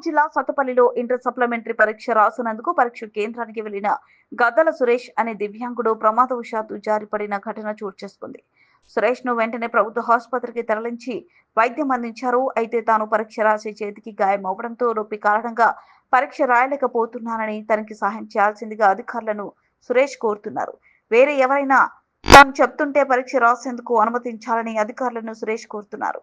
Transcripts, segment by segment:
ఖమ్మం జిల్లా సత్తపల్లిలో inter supplementary పరీక్ష రాసినందుకు పరీక్ష కేంద్రానికి వెళ్ళిన గద్దల సురేష్ అనే దివ్యాంగుడు ప్రమాదవశాత్తు జారిపడిన ఘటన చోటు చేసుకుంది. సురేష్ను వెంటనే ప్రభుత్వ ఆసుపత్రికి తరలించి వైద్యం అందించారు. అయితే తాను పరీక్ష రాసే చేతికి గాయం అవడంతో నొప్పి కారణంగా పరీక్ష రాయలేకపోతున్నానని తనకి సహాయం చేయాల్సిందిగా అధికారులను సురేష్ కోరుతున్నారు. వేరే ఎవరైనా తాను చెప్తుంటే పరీక్ష రాసేందుకు అనుమతించాలని అధికారులను సురేష్ కోరుతున్నారు.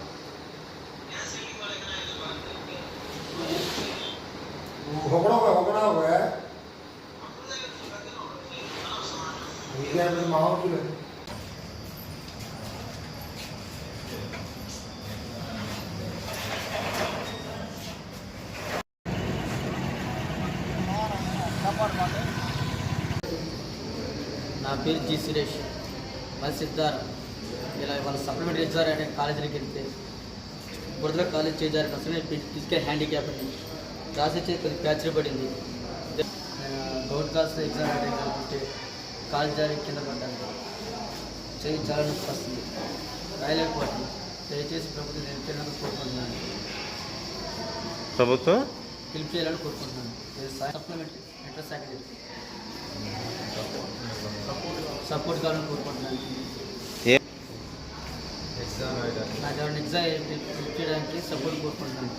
ఒకడో ఒకడో ఇదే మామూలు నా పేరు జి సురేష్ మరి సిద్ధార్ ఇలా వాళ్ళ సప్లిమెంటరీ ఎగ్జామ్ అనే కాలేజీకి వెళ్తే బురదలో కాలేజ్ చేజారు అసలు నేను ఫిజికల్ హ్యాండిక్యాప్ అని రాసే చేతి కొద్దిగా ప్యాచర్ పడింది. గౌట్ క్లాస్ ఎగ్జామ్ అటెండ్ అనుకుంటే కాలేజ్ జారి కింద పడ్డాను. చేయి చాలా నొప్పి వస్తుంది. రాయలేకపోతుంది దయచేసి ప్రభుత్వం నేను పిల్లలకు కోరుకుంటున్నాను. ప్రభుత్వం? పిలుపు చేయాలని కోరుకుంటున్నాను. సప్లిమెంటరీ ఇంటర్ సెకండరీ సపోర్ట్ కావాలని కోరుకుంటున్నాను. నాకు ఎగ్జామ్ హెల్ప్ చేయడానికి సపోర్ట్ కోరుకుంటున్నాను.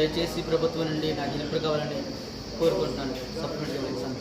దయచేసి ప్రభుత్వం నుండి నాకు హెల్ప్ కావాలని కోరుకుంటున్నాను. Supplementary exam